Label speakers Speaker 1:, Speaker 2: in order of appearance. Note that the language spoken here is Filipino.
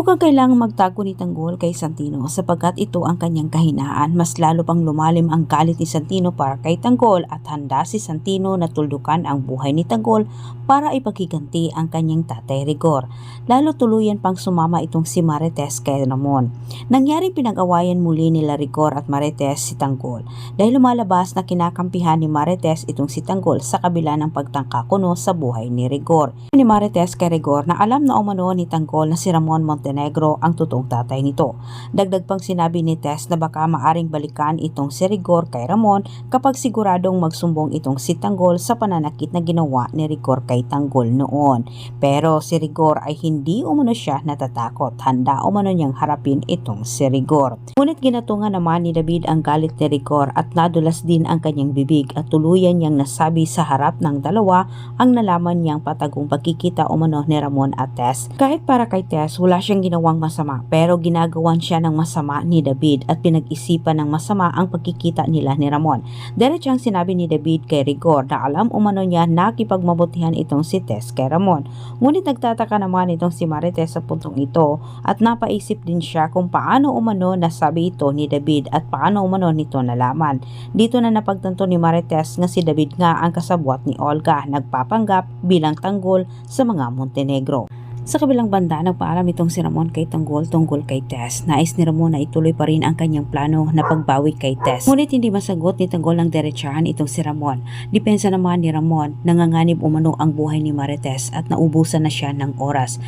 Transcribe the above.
Speaker 1: Mukhang kailangang magtago ni Tanggol kay Santino sapagkat ito ang kanyang kahinaan. Mas lalo pang lumalim ang galit ni Santino para kay Tanggol at handa si Santino na tuldukan ang buhay ni Tanggol para ipaghiganti ang kanyang tatay Rigor. Lalo tuluyan pang sumama itong si Marites kay Ramon. Nangyaring pinag-awayan muli nila Rigor at Marites si Tanggol dahil lumalabas na kinakampihan ni Marites itong si Tanggol sa kabila ng pagtangka kuno sa buhay ni Rigor. Ni Marites kay Rigor na alam na umano ni Tanggol na si Ramon Montenegro ang totoong tatay nito. Dagdag pang sinabi ni Tess na baka maaring balikan itong si Rigor kay Ramon kapag siguradong magsumbong itong si Tanggol sa pananakit na ginawa ni Rigor kay Tanggol noon. Pero si Rigor ay hindi umano siya natatakot. Handa umano niyang harapin itong si Rigor. Ngunit ginatungan naman ni David ang galit ni Rigor at nadulas din ang kanyang bibig at tuluyan niyang nasabi sa harap ng dalawa ang nalaman niyang patagong pagkikita umano ni Ramon at Tess. Kahit para kay Tess, wala siyang ginawang masama pero ginagawan siya ng masama ni David at pinag-isipan ng masama ang pagkikita nila ni Ramon. Diretsang sinabi ni David kay Rigor na alam umano niya na kipagmabutihan itong si Tess kay Ramon. Ngunit nagtataka naman itong si Marites sa puntong ito at napaisip din siya kung paano umano nasabi ito ni David at paano umano nito nalaman. Dito na napagtanto ni Marites nga si David nga ang kasabwat ni Olga nagpapanggap bilang tanggol sa mga Montenegro. Sa kabilang banda, nagpaalam itong si Ramon kay Tanggol tungkol kay Tess. Nais ni Ramon na ituloy pa rin ang kanyang plano na pagbawi kay Tess. Ngunit hindi masagot ni Tanggol ang derechahan itong si Ramon. Depensa naman ni Ramon, nanganganib umano ang buhay ni Marites at naubusan na siya ng oras.